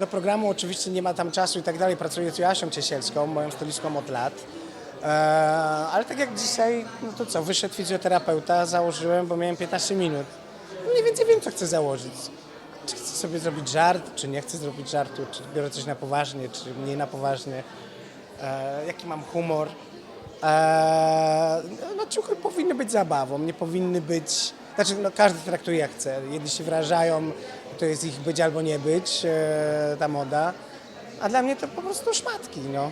Do programu oczywiście nie ma tam czasu i tak dalej. Pracuję z Joasią Ciesielską, moją stylistką od lat. Eee, ale tak jak dzisiaj, no to co, wyszedł fizjoterapeuta, założyłem, bo miałem 15 minut. Mniej więcej wiem, co chcę założyć. Czy chcę sobie zrobić żart, czy nie chcę zrobić żartu, czy biorę coś na poważnie, czy mniej na poważnie. Eee, jaki mam humor. Eee, no ciuchy powinny być zabawą, nie powinny być... Znaczy, no każdy traktuje jak chce. Jedni się wyrażają, to jest ich być albo nie być, e, ta moda. A dla mnie to po prostu szmatki, no.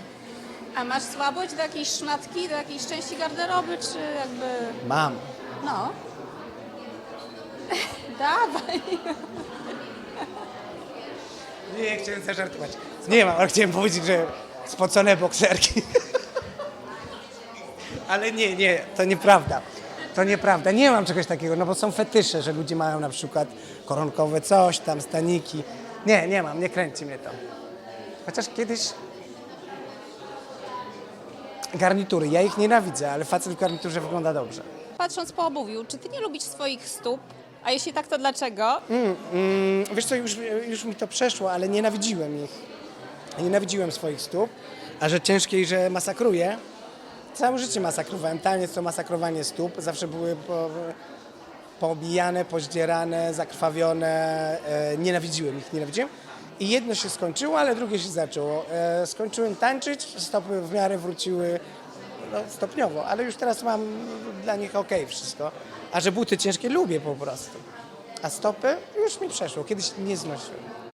A masz słabość do jakiejś szmatki, do jakiejś części garderoby, czy jakby... Mam. No. Dawaj. Nie, chciałem zażartować. Nie mam, ale chciałem powiedzieć, że spocone bokserki. Ale nie, nie, to nieprawda. To nieprawda. Nie mam czegoś takiego, no bo są fetysze, że ludzie mają na przykład koronkowe coś tam, staniki. Nie, nie mam, nie kręci mnie to. Chociaż kiedyś garnitury, ja ich nienawidzę, ale facet w garniturze wygląda dobrze. Patrząc po obuwiu, czy ty nie lubisz swoich stóp? A jeśli tak, to dlaczego? Mm, wiesz co, już, już mi to przeszło, ale nienawidziłem ich. Nienawidziłem swoich stóp, a że ciężkie i że masakruję. Całe życie masakrowałem. Taniec to masakrowanie stóp. Zawsze były po, poobijane, pozdzierane, zakrwawione. E, nienawidziłem ich, nienawidziłem. I jedno się skończyło, ale drugie się zaczęło. E, skończyłem tańczyć, stopy w miarę wróciły no, stopniowo, ale już teraz mam dla nich ok wszystko. A że buty ciężkie lubię po prostu. A stopy już mi przeszło, kiedyś nie znosiłem.